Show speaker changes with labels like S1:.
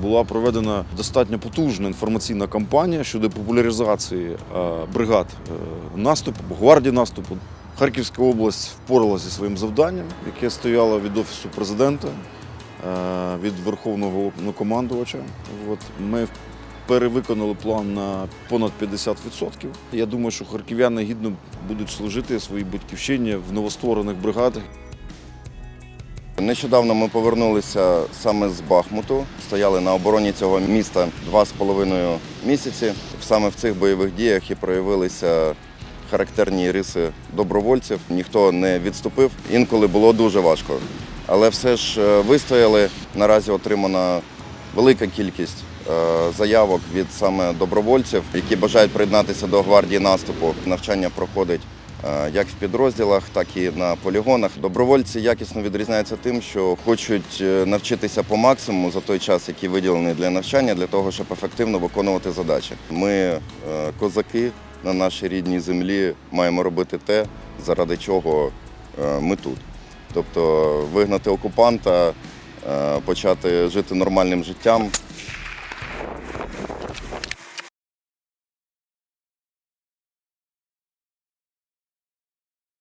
S1: була проведена достатньо потужна інформаційна кампанія щодо популяризації е, бригад е, наступу, гвардії наступу. Харківська область впоралася зі своїм завданням, яке стояло від Офісу президента, е, від Верховного Головнокомандувача. От ми перевиконали план на понад 50%. Я думаю, що харків'яни гідно будуть служити своїй батьківщині в новостворених бригадах.
S2: Нещодавно ми повернулися саме з Бахмуту. Стояли на обороні цього міста два з половиною місяці. Саме в цих бойових діях і проявилися характерні риси добровольців. Ніхто не відступив. Інколи було дуже важко. Але все ж е, вистояли. Наразі отримана велика кількість е, заявок від саме добровольців, які бажають приєднатися до гвардії наступу. Навчання проходить як в підрозділах, так і на полігонах. Добровольці якісно відрізняються тим, що хочуть е, навчитися по максимуму за той час, який виділений для навчання, для того, щоб ефективно виконувати задачі. Ми, е, козаки, на нашій рідній землі маємо робити те, заради чого е, ми тут. Тобто вигнати окупанта, е, почати жити нормальним життям,